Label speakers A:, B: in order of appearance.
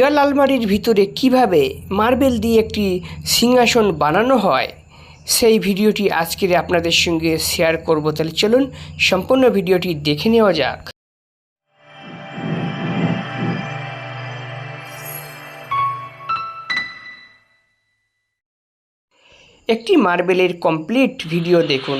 A: দেওয়াল আলমারির ভিতরে কীভাবে মার্বেল দিয়ে একটি সিংহাসন বানানো হয়, সেই ভিডিওটি আজকের আপনাদের সঙ্গে শেয়ার করব। তাহলে চলুন সম্পূর্ণ ভিডিওটি দেখে নেওয়া যাক। একটি মার্বেলের কমপ্লিট ভিডিও দেখুন।